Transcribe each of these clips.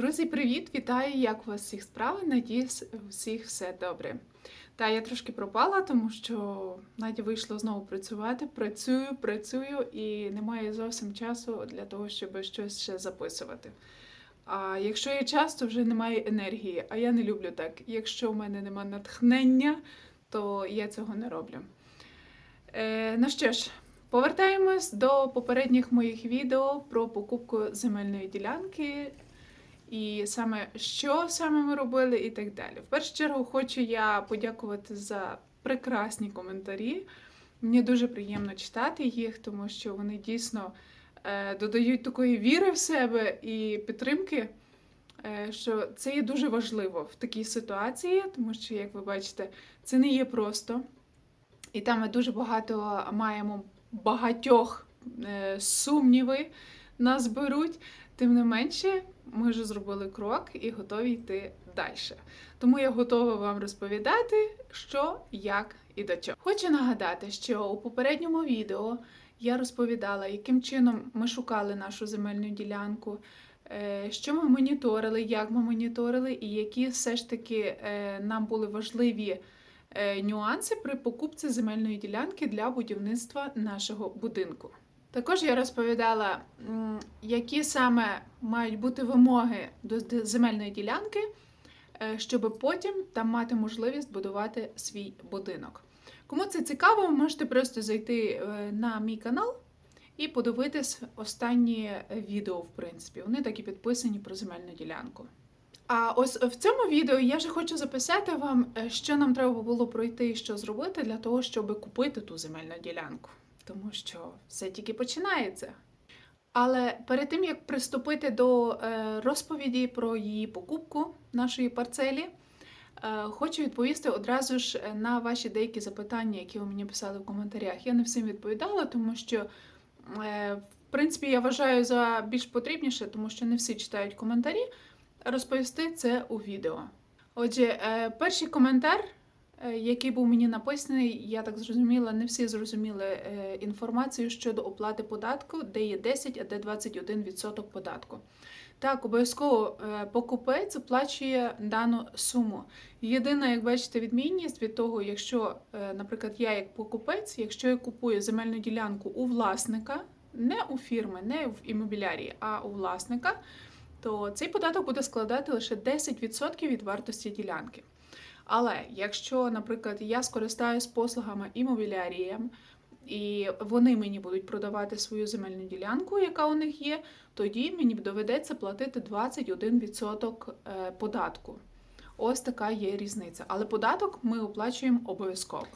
Друзі, привіт! Вітаю! Як у вас всіх справи? Надіюсь, у всіх все добре. Та я трошки пропала, тому що Надя вийшла знову працювати. Працюю, працюю і немає зовсім часу для того, щоб щось ще записувати. А якщо є час, то вже немає енергії. А я не люблю так. Якщо в мене немає натхнення, то я цього не роблю. Е, ну що ж, повертаємось до попередніх моїх відео про покупку земельної ділянки. І саме що саме ми робили, і так далі. В першу чергу хочу я подякувати за прекрасні коментарі. Мені дуже приємно читати їх, тому що вони дійсно е, додають такої віри в себе і підтримки, е, що це є дуже важливо в такій ситуації, тому що, як ви бачите, це не є просто. І там ми дуже багато маємо багатьох е, сумніви нас беруть. Тим не менше, ми вже зробили крок і готові йти далі. Тому я готова вам розповідати, що, як і до чого. Хочу нагадати, що у попередньому відео я розповідала, яким чином ми шукали нашу земельну ділянку, е, що ми моніторили, як ми моніторили, і які все ж таки е, нам були важливі е, нюанси при покупці земельної ділянки для будівництва нашого будинку. Також я розповідала, які саме мають бути вимоги до земельної ділянки, е, щоб потім там мати можливість будувати свій будинок. Кому це цікаво, ви можете просто зайти е, на мій канал і подивитись останні е, відео, в принципі. Вони так і підписані про земельну ділянку. А ось в цьому відео я вже хочу записати вам, що нам треба було пройти і що зробити для того, щоб купити ту земельну ділянку тому що все тільки починається. Але перед тим як приступити до е, розповіді про її покупку нашої парцелі, е, хочу відповісти одразу ж на ваші деякі запитання, які ви мені писали в коментарях. Я не всім відповідала, тому що, е, в принципі, я вважаю за більш потрібніше, тому що не всі читають коментарі, розповісти це у відео. Отже, е, перший коментар е, який був мені написаний, я так зрозуміла, не всі зрозуміли е, інформацію щодо оплати податку, де є 10, а де 21% податку. Так, обов'язково е, покупець оплачує дану суму. Єдина, як бачите, відмінність від того, якщо, е, наприклад, я як покупець, якщо я купую земельну ділянку у власника, не у фірми, не в імобілярії, а у власника, то цей податок буде складати лише 10% від вартості ділянки. Але якщо, наприклад, я скористаюсь послугами імобілярієм, і вони мені будуть продавати свою земельну ділянку, яка у них є, тоді мені доведеться платити 21% е, податку. Ось така є різниця. Але податок ми оплачуємо обов'язково.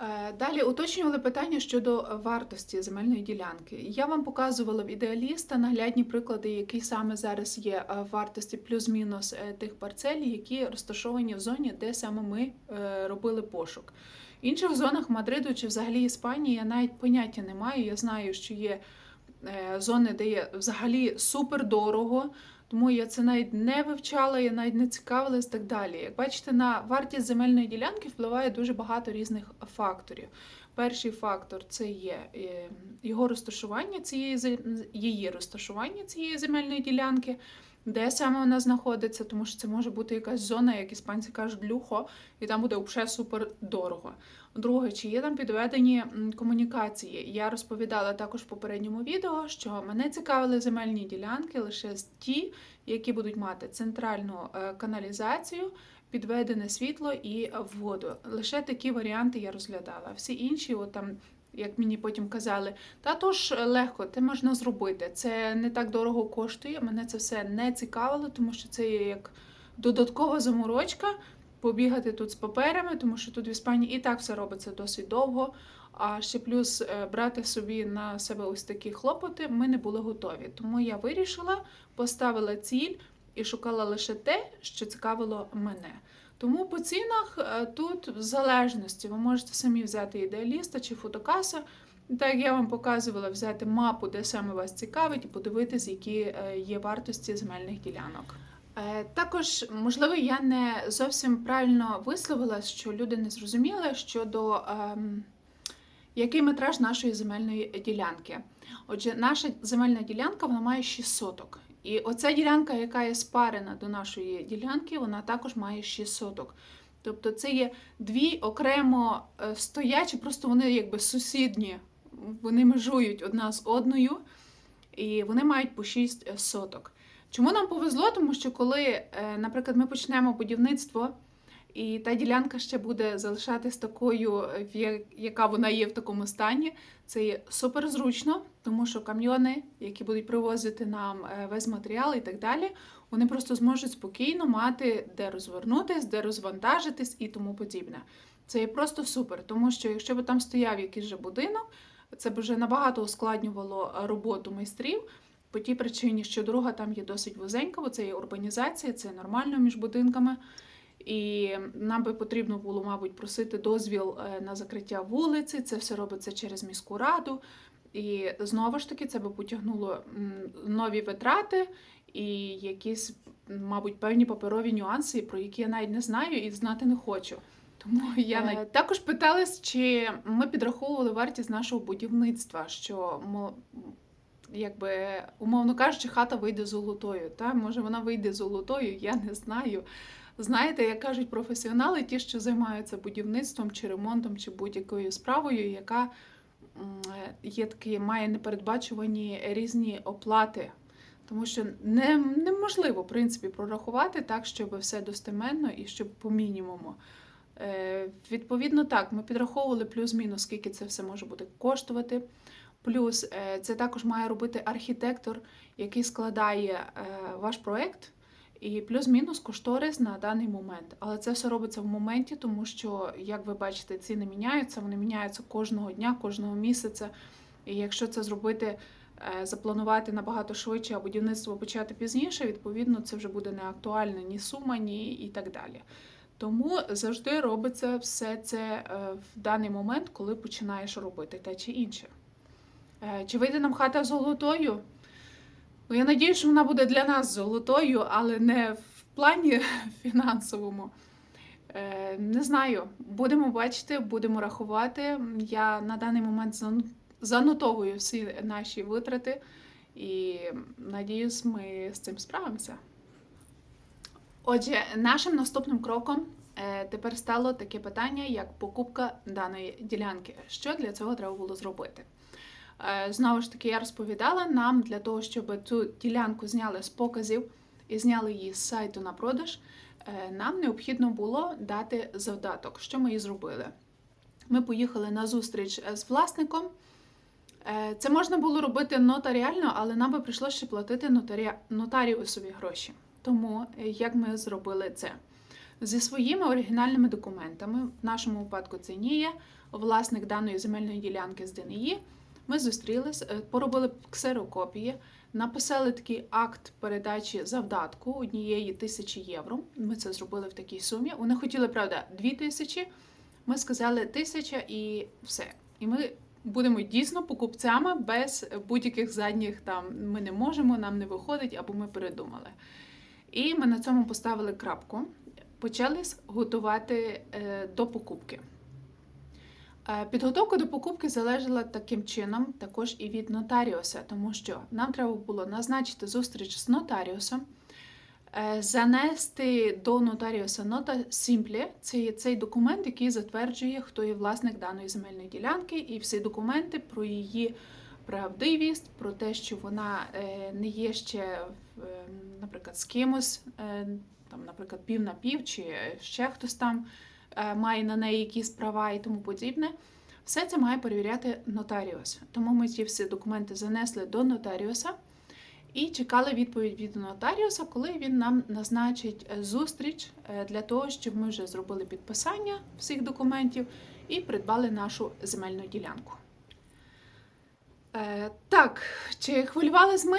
Е, Далі уточнювали питання щодо вартості земельної ділянки. Я вам показувала в ідеаліста наглядні приклади, які саме зараз є в вартості плюс-мінус е, тих парцель, які розташовані в зоні, де саме ми е, робили пошук. Інших зонах Мадриду чи взагалі Іспанії я навіть поняття не маю. Я знаю, що є е, зони, де є взагалі супер дорого. Тому я це навіть не вивчала, я навіть не цікавилась і так далі. Як бачите, на вартість земельної ділянки впливає дуже багато різних факторів. Перший фактор це є е, його розташування цієї її розташування цієї земельної ділянки, де саме вона знаходиться, тому що це може бути якась зона, як іспанці кажуть, люхо, і там буде взагалі супер дорого. Друге, чи є там підведені комунікації? Я розповідала також в попередньому відео, що мене цікавили земельні ділянки лише ті, які будуть мати центральну е, каналізацію, підведене світло і воду. Лише такі варіанти я розглядала. Всі інші, от там, як мені потім казали, та то ж легко, це можна зробити. Це не так дорого коштує. Мене це все не цікавило, тому що це є як додаткова заморочка. Побігати тут з паперами, тому що тут в Іспанії і так все робиться досить довго. А ще плюс е, брати собі на себе ось такі хлопоти ми не були готові. Тому я вирішила, поставила ціль і шукала лише те, що цікавило мене. Тому по цінах е, тут в залежності ви можете самі взяти ідеаліста чи фотокаса. Так як я вам показувала взяти мапу, де саме вас цікавить, і подивитись, які е, є вартості земельних ділянок. Е, Також, можливо, я не зовсім правильно висловилась, що люди не зрозуміли щодо ем, який метраж нашої земельної ділянки. Отже, наша земельна ділянка вона має 6 соток. І оця ділянка, яка є спарена до нашої ділянки, вона також має 6 соток. Тобто це є дві окремо е, стоячі, просто вони якби сусідні, вони межують одна з одною, і вони мають по 6 соток. Чому нам повезло? Тому що коли, е, наприклад, ми почнемо будівництво, і та ділянка ще буде залишатись такою, яка вона є в такому стані, це є супер зручно, тому що камйони, які будуть привозити нам е, весь матеріал і так далі, вони просто зможуть спокійно мати де розвернутись, де розвантажитись і тому подібне. Це є просто супер, тому що якщо б там стояв якийсь же будинок, це б вже набагато ускладнювало роботу майстрів. По тій причині, що дорога там є досить вузенька, бо це є урбанізація, це нормально між будинками. І нам би потрібно було, мабуть, просити дозвіл е, на закриття вулиці. Це все робиться через міську раду. І знову ж таки, це би потягнуло нові витрати і якісь, мабуть, певні паперові нюанси, про які я навіть не знаю і знати не хочу. Тому я Е, навіть також питалась, чи ми підраховували вартість нашого будівництва, що якби умовно кажучи, хата вийде золотою. Та може вона вийде золотою, я не знаю. Знаєте, як кажуть професіонали, ті, що займаються будівництвом чи ремонтом, чи будь-якою справою, яка є такі, має непередбачувані різні оплати. Тому що не, неможливо, в принципі, прорахувати так, щоб все достеменно і щоб по мінімуму. Е, відповідно, так, ми підраховували плюс-мінус, скільки це все може буде коштувати. Плюс е, це також має робити архітектор, який складає е, ваш проект, і плюс-мінус кошторис на даний момент. Але це все робиться в моменті, тому що, як ви бачите, ціни міняються, вони міняються кожного дня, кожного місяця. І якщо це зробити, е, запланувати набагато швидше, а будівництво почати пізніше, відповідно, це вже буде не актуальна ні сума, ні і так далі. Тому завжди робиться все це е, в даний момент, коли починаєш робити те чи інше. Е, Чи вийде нам хата золотою? Ну, я надію, що вона буде для нас золотою, але не в плані фінансовому. Е, Не знаю. Будемо бачити, будемо рахувати. Я на даний момент занотовую всі наші витрати і надіюсь, ми з цим справимося. Отже, нашим наступним кроком е, тепер стало таке питання, як покупка даної ділянки. Що для цього треба було зробити? Е, Знову ж таки, я розповідала нам для того, щоб цю ділянку зняли з показів і зняли її з сайту на продаж, е, нам необхідно було дати завдаток. Що ми і зробили? Ми поїхали на зустріч е, з власником. Це можна було робити нотаріально, але нам би прийшлося ще платити нотарі... нотаріусові гроші. Тому як ми зробили це? Зі своїми оригінальними документами, в нашому випадку це НІЄ, власник даної земельної ділянки з ДНІ, ми зустрілись, е, поробили ксерокопії, написали такий акт передачі завдатку однієї тисячі євро. Ми це зробили в такій сумі. Вони хотіли, правда, дві тисячі. Ми сказали тисяча і все. І ми будемо дійсно покупцями без будь-яких задніх там ми не можемо, нам не виходить або ми передумали. І ми на цьому поставили крапку. Почали готувати е, до покупки. Е, Підготовка до покупки залежала таким чином також і від нотаріуса, тому що нам треба було назначити зустріч з нотаріусом, е, занести до нотаріуса нота Сімплі. Це є цей документ, який затверджує, хто є власник даної земельної ділянки, і всі документи про її правдивість, про те, що вона е, не є ще, наприклад, з кимось, там, наприклад, пів на пів, чи ще хтось там має на неї якісь права і тому подібне. Все це має перевіряти нотаріус. Тому ми ці всі документи занесли до нотаріуса і чекали відповідь від нотаріуса, коли він нам назначить е, зустріч е, для того, щоб ми вже зробили підписання всіх документів і придбали нашу земельну ділянку. Е, так, чи хвилювались ми?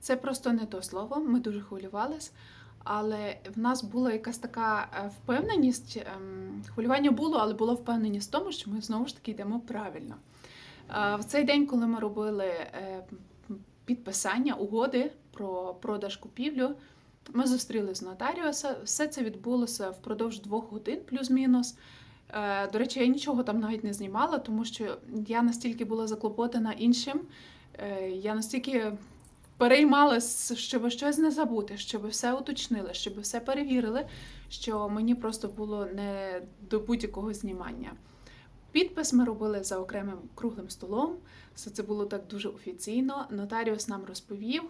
Це просто не то слово. Ми дуже хвилювались. Але в нас була якась така е, впевненість. ем, Хвилювання було, але була впевненість в тому, що ми знову ж таки йдемо правильно. Е, В цей день, коли ми робили е, підписання угоди про продаж купівлю, ми зустріли з нотаріуса. Все це відбулося впродовж двох годин, плюс-мінус. До речі, я нічого там навіть не знімала, тому що я настільки була заклопотана іншим, я настільки переймалась, щоб щось не забути, щоб все уточнили, щоб все перевірили, що мені просто було не до будь-якого знімання. Підпис ми робили за окремим круглим столом. Все це було так дуже офіційно. Нотаріус нам розповів,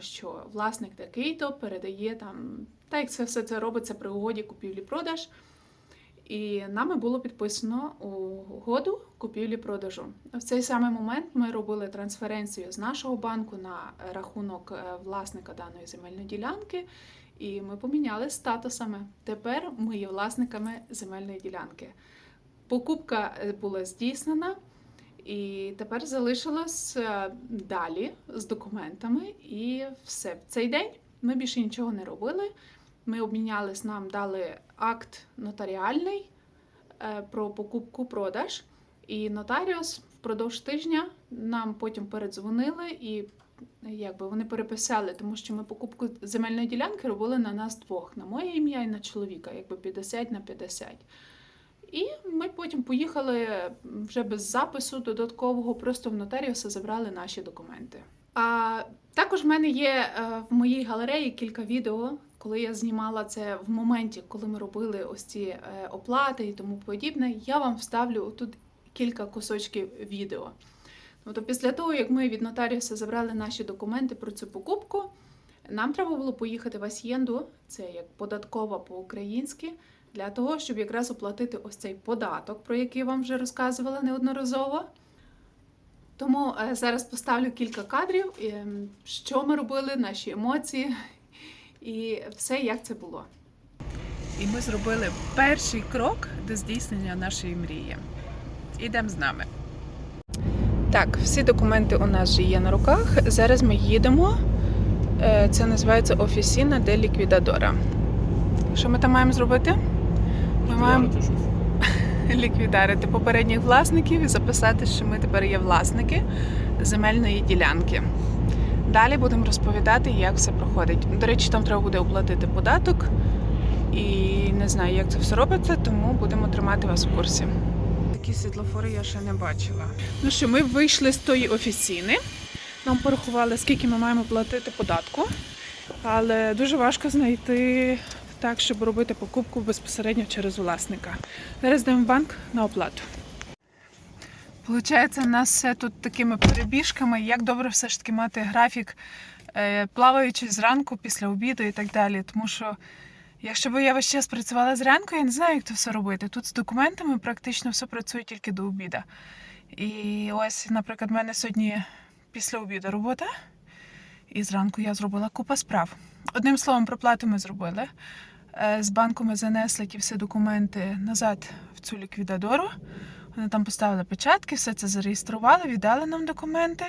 що власник такий-то передає там, так як це все це робиться при угоді купівлі-продаж. І нами було підписано угоду купівлі-продажу. В цей самий момент ми робили трансференцію з нашого банку на рахунок е, власника даної земельної ділянки, і ми поміняли статусами. Тепер ми є власниками земельної ділянки. Покупка е, була здійснена, і тепер залишилось е, далі з документами, і все. В цей день ми більше нічого не робили. Ми обмінялись, нам дали акт нотаріальний е, про покупку-продаж, і нотаріус впродовж тижня нам потім передзвонили і якби вони переписали, тому що ми покупку земельної ділянки робили на нас двох, на моє ім'я і на чоловіка, якби 50 на 50. І ми потім поїхали вже без запису додаткового, просто в нотаріуса забрали наші документи. А також в мене є е, в моїй галереї кілька відео, коли я знімала це в моменті, коли ми робили ось ці е, оплати і тому подібне. Я вам вставлю тут кілька кусочків відео. Тобто, після того, як ми від нотаріуса забрали наші документи про цю покупку, нам треба було поїхати в Асьєнду, це як податкова по-українськи, для того, щоб якраз оплатити ось цей податок, про який я вам вже розказувала неодноразово. Тому е, зараз поставлю кілька кадрів, е, що ми робили, наші емоції і все, як це було. І ми зробили перший крок до здійснення нашої мрії. Ідемо з нами. Так, всі документи у нас вже є на руках. Зараз ми їдемо. Е, Це називається офісіна де ліквідадора. Що ми там маємо зробити? Ми маємо ліквідарити попередніх власників і записати, що ми тепер є власники земельної ділянки. Далі будемо розповідати, як все проходить. До речі, там треба буде оплатити податок. І не знаю, як це все робиться, тому будемо тримати вас в курсі. Такі світлофори я ще не бачила. Ну що, ми вийшли з тої офіційни. Нам порахували, скільки ми маємо платити податку, але дуже важко знайти так, щоб робити покупку безпосередньо через власника. Зараз йдемо в банк на оплату. Получається, у нас все тут такими перебіжками. Як добре все ж таки мати графік, е, плаваючи зранку після обіду і так далі. Тому що, якщо б я весь час працювала зранку, я не знаю, як це все робити. Тут з документами практично все працює тільки до обіду. І ось, наприклад, в мене сьогодні після обіду робота, і зранку я зробила купа справ. Одним словом, проплату ми зробили. Е, З банку ми занесли ті всі документи назад в цю ліквідадору. Вони там поставили печатки, все це зареєстрували, віддали нам документи.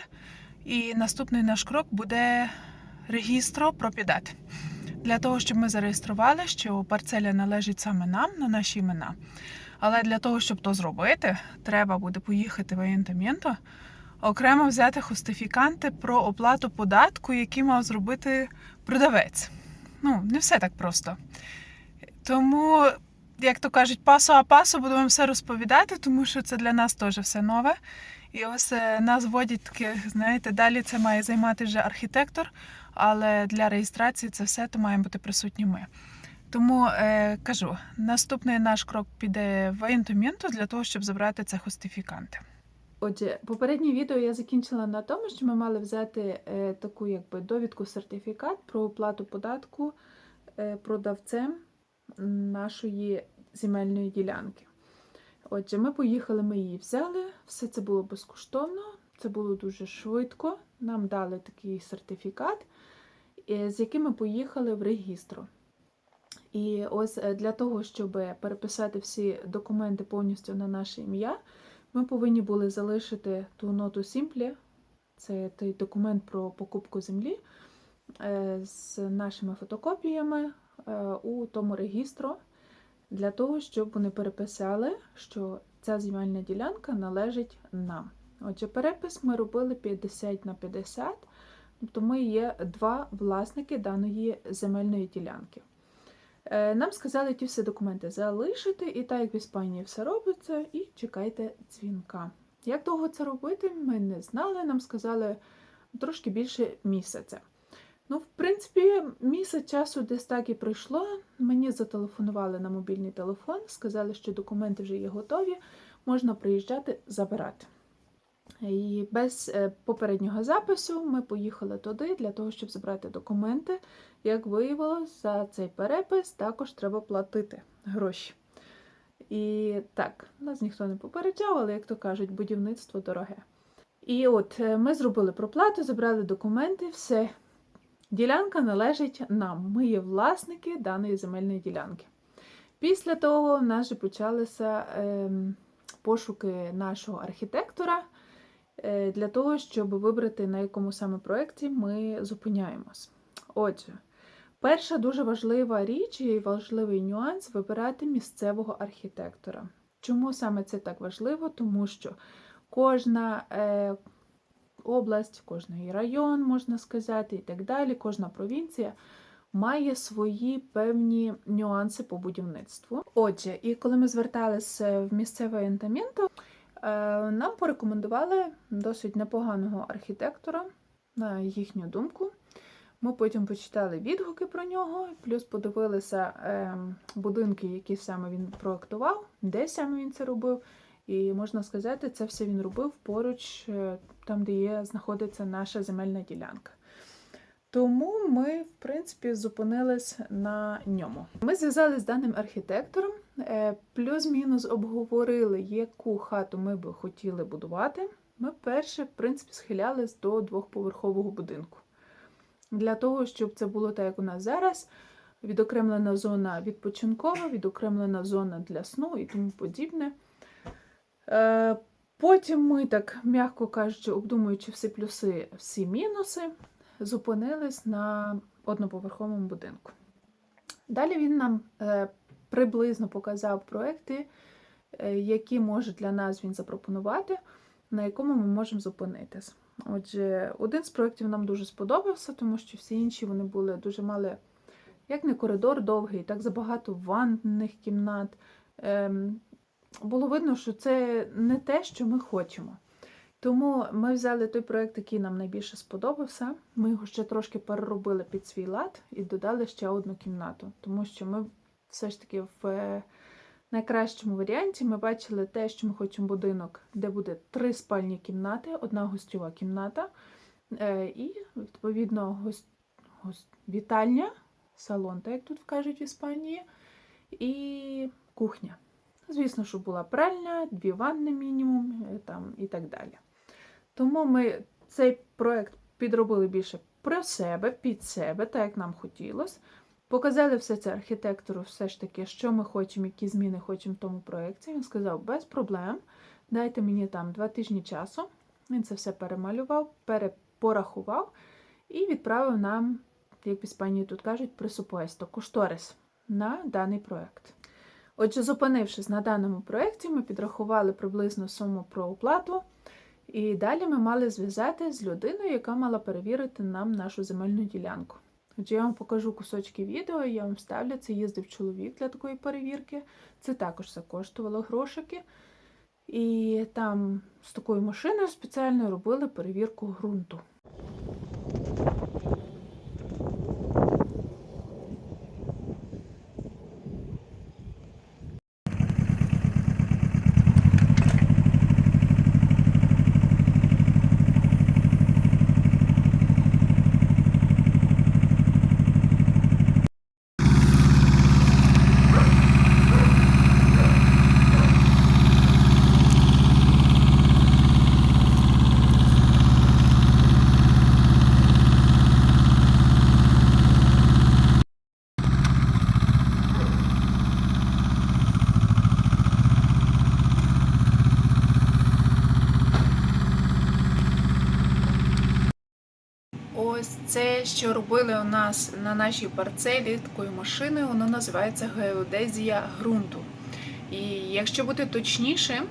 І наступний наш крок буде регістро пропідат. Для того, щоб ми зареєстрували, що парцеля належить саме нам на наші імена. Але для того, щоб то зробити, треба буде поїхати в аєнтамєнто, окремо взяти хустифіканти про оплату податку, який мав зробити продавець. Ну, не все так просто. Тому, як то кажуть, пасо а пасо буду вам все розповідати, тому що це для нас теж все нове. І ось е, нас вводять таке, знаєте, далі це має займати вже архітектор, але для реєстрації це все то має бути присутні ми. Тому е, кажу, наступний наш крок піде в воєнтомінту для того, щоб забрати це хостифіканти. Отже, попереднє відео я закінчила на тому, що ми мали взяти е, таку якби довідку сертифікат про оплату податку е, продавцем нашої земельної ділянки. Отже, ми поїхали, ми її взяли, все це було безкоштовно, це було дуже швидко. Нам дали такий сертифікат, е, з яким ми поїхали в регістр. І ось е, для того, щоб переписати всі документи повністю на наше ім'я, ми повинні були залишити ту ноту Сімплі, це той документ про покупку землі е, з нашими фотокопіями у тому регістру, для того, щоб вони переписали, що ця земельна ділянка належить нам. Отже, перепис ми робили 50 на 50, тобто ми є два власники даної земельної ділянки. Е, Нам сказали ті всі документи залишити, і так як в Іспанії все робиться, і чекайте дзвінка. Як довго це робити, ми не знали. Нам сказали трошки більше місяця. Ну, в принципі, місяць часу десь так і пройшло. Мені зателефонували на мобільний телефон, сказали, що документи вже є готові, можна приїжджати забирати. І без е, попереднього запису ми поїхали туди для того, щоб забрати документи. Як виявилось, за цей перепис також треба платити гроші. І так, нас ніхто не попереджав, але, як то кажуть, будівництво дороге. І от е, ми зробили проплату, забрали документи, все. Ділянка належить нам. Ми є власники даної земельної ділянки. Після того в нас же почалися ем, пошуки нашого архітектора е, для того, щоб вибрати, на якому саме проєкті ми зупиняємось. Отже, перша дуже важлива річ і важливий нюанс вибирати місцевого архітектора. Чому саме це так важливо? Тому що кожна е, область, кожний район, можна сказати, і так далі, кожна провінція має свої певні нюанси по будівництву. Отже, і коли ми зверталися в місцеве інтамінто, нам порекомендували досить непоганого архітектора, на їхню думку. Ми потім почитали відгуки про нього, плюс подивилися е, будинки, які саме він проектував, де саме він це робив. І можна сказати, це все він робив поруч е, там, де є, знаходиться наша земельна ділянка. Тому ми, в принципі, зупинились на ньому. Ми зв'язалися з даним архітектором, е, плюс-мінус обговорили, яку хату ми би хотіли будувати. Ми перше, в принципі, схилялись до двохповерхового будинку. Для того, щоб це було так, як у нас зараз, відокремлена зона відпочинкова, відокремлена зона для сну і тому подібне. Потім ми, так, м'яко кажучи, обдумуючи всі плюси, всі мінуси, зупинились на одноповерховому будинку. Далі він нам е, приблизно показав проекти, е, які може для нас він запропонувати, на якому ми можемо зупинитись. Отже, один з проєктів нам дуже сподобався, тому що всі інші вони були дуже мали, як не коридор довгий, так забагато ванних кімнат. Було видно, що це не те, що ми хочемо. Тому ми взяли той проєкт, який нам найбільше сподобався. Ми його ще трошки переробили під свій лад і додали ще одну кімнату, тому що ми все ж таки в е, найкращому варіанті ми бачили те, що ми хочемо будинок, де буде три спальні кімнати, одна гостьова кімната е, і, відповідно, гост... гост... вітальня, салон, так як тут кажуть в Іспанії, і кухня. Звісно, що була пральня, дві ванни мінімум е, там, і так далі. Тому ми цей проект підробили більше про себе, під себе, так як нам хотілося. Показали все це архітектору, все ж таки, що ми хочемо, які зміни хочемо в тому проєкті. Він сказав, без проблем, дайте мені там два тижні часу. Він це все перемалював, перепорахував і відправив нам, як в Іспанії тут кажуть, пресупуесто, кошторис на даний проєкт. Отже, зупинившись на даному проєкті, ми підрахували приблизно суму про оплату, і далі ми мали зв'язати з людиною, яка мала перевірити нам нашу земельну ділянку. Отже, я вам покажу кусочки відео, я вам ставлю, це їздив чоловік для такої перевірки. Це також все коштувало грошики. І там з такою машиною спеціально робили перевірку ґрунту. Ось це, що робили у нас на нашій парцелі такою машиною, воно називається геодезія ґрунту. І якщо бути точніше,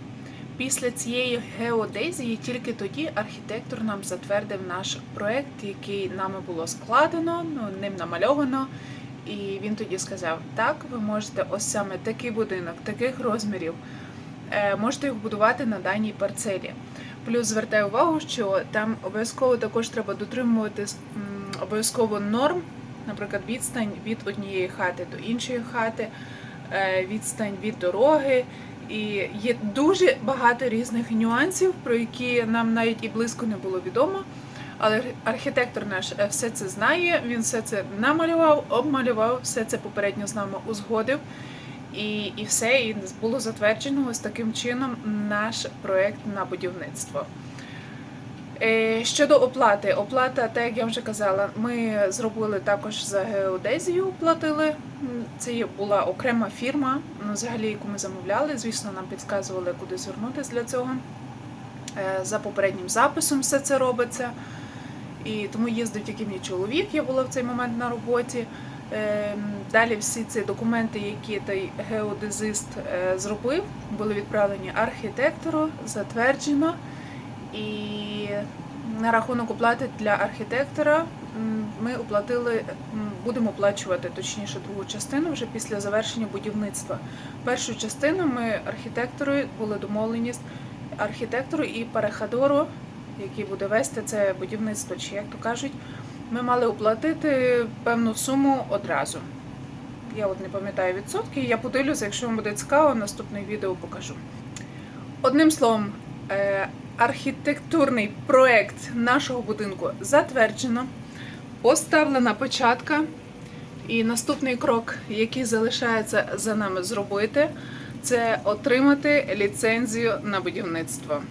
після цієї геодезії тільки тоді архітектор нам затвердив наш проект, який нами було складено, ну, ним намальовано. І він тоді сказав: так, ви можете ось саме такий будинок, таких розмірів, е, можете їх будувати на даній парцелі. Плюс звертаю увагу, що там обов'язково також треба дотримуватись м, обов'язково норм, наприклад, відстань від однієї хати до іншої хати, е, відстань від дороги. І є дуже багато різних нюансів, про які нам навіть і близько не було відомо. Але архітектор наш е, все це знає, він все це намалював, обмалював, все це попередньо з нами узгодив. І, і все, і було затверджено ось таким чином наш проект на будівництво. Е, Щодо оплати, оплата, так як я вже казала, ми зробили також за геодезію, платили. Це була окрема фірма, ну, взагалі, яку ми замовляли. Звісно, нам підказували, куди звернутися для цього. Е, За попереднім записом все це робиться. І тому їздив тільки мій чоловік, я була в цей момент на роботі. Ем, Далі всі ці документи, які той геодезист е, зробив, були відправлені архітектору, затверджено. І на рахунок оплати для архітектора ми оплатили, будемо оплачувати точніше другу частину вже після завершення будівництва. Першу частину ми архітектору були домовленість архітектору і перехадору, який буде вести це будівництво, чи як то кажуть, ми мали оплатити певну суму одразу. Я от не пам'ятаю відсотки, я поділюся, якщо вам буде цікаво, наступне відео покажу. Одним словом, е, архітектурний проект нашого будинку затверджено, поставлена початка. І наступний крок, який залишається за нами зробити, це отримати ліцензію на будівництво.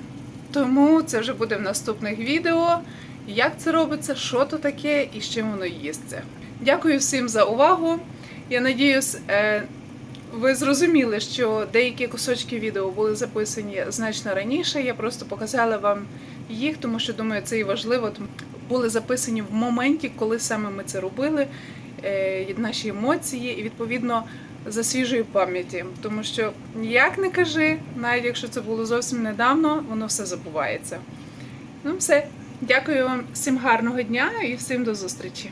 Тому це вже буде в наступних відео. Як це робиться, що то таке і з чим воно їсться. Дякую всім за увагу. Я надіюсь, е, ви зрозуміли, що деякі кусочки відео були записані значно раніше. Я просто показала вам їх, тому що думаю, це і важливо. Були записані в моменті, коли саме ми це робили, е, наші емоції, і відповідно за свіжої пам'яті. Тому що як не кажи, навіть якщо це було зовсім недавно, воно все забувається. Ну, все. Дякую вам всім гарного дня і всім до зустрічі.